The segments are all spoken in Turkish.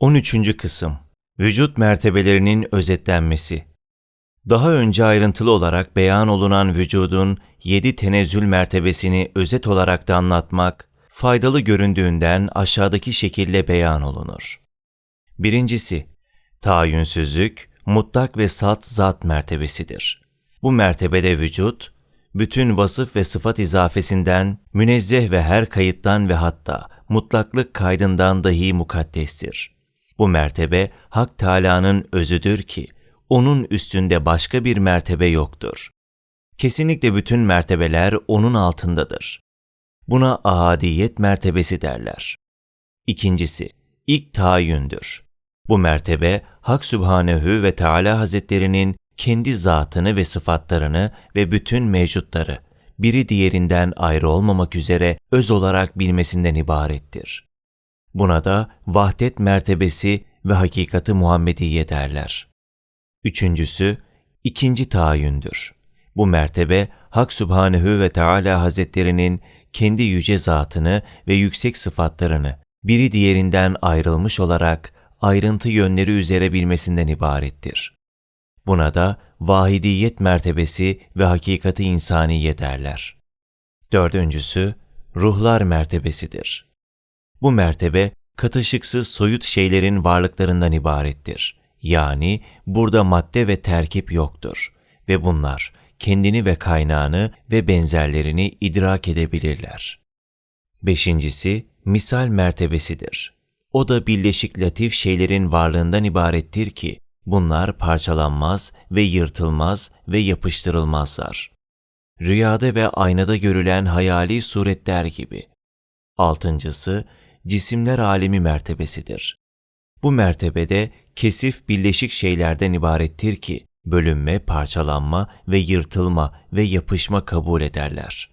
13. Kısım Vücut mertebelerinin özetlenmesi Daha önce ayrıntılı olarak beyan olunan vücudun yedi tenezzül mertebesini özet olarak da anlatmak, faydalı göründüğünden aşağıdaki şekilde beyan olunur. Birincisi, tayinsüzlük, mutlak ve sat zat mertebesidir. Bu mertebede vücut, bütün vasıf ve sıfat izafesinden, münezzeh ve her kayıttan ve hatta mutlaklık kaydından dahi mukaddestir. Bu mertebe Hak Teâlâ'nın özüdür ki, onun üstünde başka bir mertebe yoktur. Kesinlikle bütün mertebeler onun altındadır. Buna ahadiyet mertebesi derler. İkincisi, ilk tayyündür. Bu mertebe Hak Sübhanehu ve Teala Hazretlerinin kendi zatını ve sıfatlarını ve bütün mevcutları biri diğerinden ayrı olmamak üzere öz olarak bilmesinden ibarettir. Buna da vahdet mertebesi ve hakikati Muhammediye derler. Üçüncüsü, ikinci tayiündür. Bu mertebe Hak Sübhanehu ve Teala Hazretlerinin kendi yüce zatını ve yüksek sıfatlarını biri diğerinden ayrılmış olarak ayrıntı yönleri üzere bilmesinden ibarettir. Buna da vahidiyet mertebesi ve hakikati insaniye derler. Dördüncüsü, ruhlar mertebesidir. Bu mertebe, katışıksız soyut şeylerin varlıklarından ibarettir. Yani burada madde ve terkip yoktur ve bunlar kendini ve kaynağını ve benzerlerini idrak edebilirler. Beşincisi, misal mertebesidir. O da birleşik latif şeylerin varlığından ibarettir ki, bunlar parçalanmaz ve yırtılmaz ve yapıştırılmazlar. Rüyada ve aynada görülen hayali suretler gibi. Altıncısı, cisimler alemi mertebesidir. Bu mertebede kesif birleşik şeylerden ibarettir ki, bölünme, parçalanma ve yırtılma ve yapışma kabul ederler.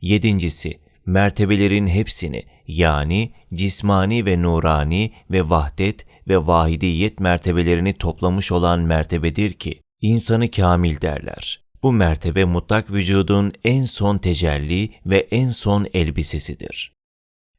Yedincisi, mertebelerin hepsini yani cismani ve nurani ve vahdet ve vahidiyet mertebelerini toplamış olan mertebedir ki, insanı kamil derler. Bu mertebe mutlak vücudun en son tecelli ve en son elbisesidir.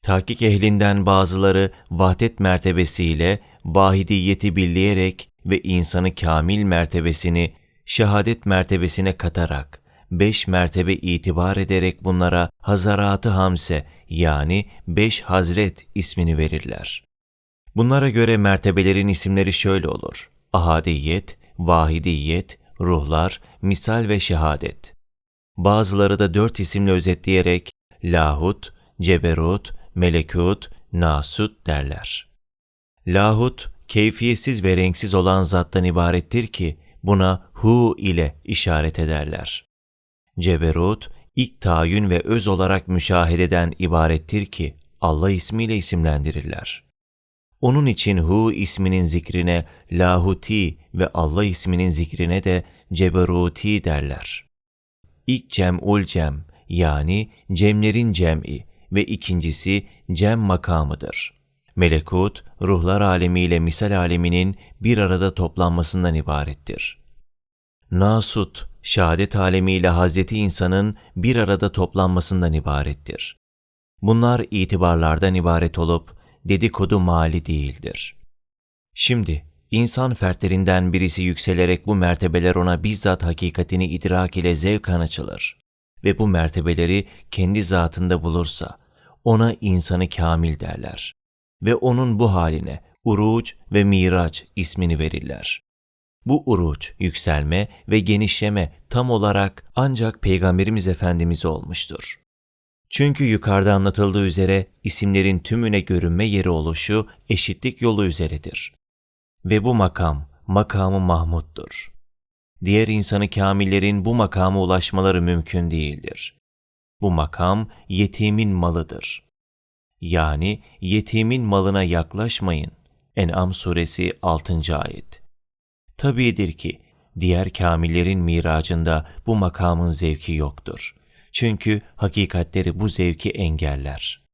Tahkik ehlinden bazıları vahdet mertebesiyle vahidiyeti birleyerek ve insanı kamil mertebesini şehadet mertebesine katarak, beş mertebe itibar ederek bunlara Hazaratı Hamse yani beş Hazret ismini verirler. Bunlara göre mertebelerin isimleri şöyle olur. Ahadiyet, vahidiyet, ruhlar, misal ve şehadet. Bazıları da dört isimle özetleyerek lahut, ceberut, melekut, nasut derler. Lahut, keyfiyetsiz ve renksiz olan zattan ibarettir ki buna hu ile işaret ederler. Ceberut, ilk tayin ve öz olarak müşahededen ibarettir ki Allah ismiyle isimlendirirler. Onun için Hu isminin zikrine Lahuti ve Allah isminin zikrine de Ceberuti derler. İlk cem'ul cem yani cemlerin cem'i ve ikincisi cem makamıdır. Melekut, ruhlar alemiyle misal aleminin bir arada toplanmasından ibarettir. Nasut, şehadet alemiyle Hazreti insanın bir arada toplanmasından ibarettir. Bunlar itibarlardan ibaret olup dedikodu mali değildir. Şimdi insan fertlerinden birisi yükselerek bu mertebeler ona bizzat hakikatini idrak ile zevkan açılır ve bu mertebeleri kendi zatında bulursa ona insanı kamil derler ve onun bu haline uruç ve miraç ismini verirler. Bu uruç, yükselme ve genişleme tam olarak ancak Peygamberimiz Efendimiz olmuştur. Çünkü yukarıda anlatıldığı üzere isimlerin tümüne görünme yeri oluşu eşitlik yolu üzeredir. Ve bu makam, makamı Mahmud'dur. Diğer insanı kamillerin bu makama ulaşmaları mümkün değildir. Bu makam yetimin malıdır. Yani yetimin malına yaklaşmayın. En'am suresi 6. ayet. Tabidir ki diğer kamillerin miracında bu makamın zevki yoktur. Çünkü hakikatleri bu zevki engeller.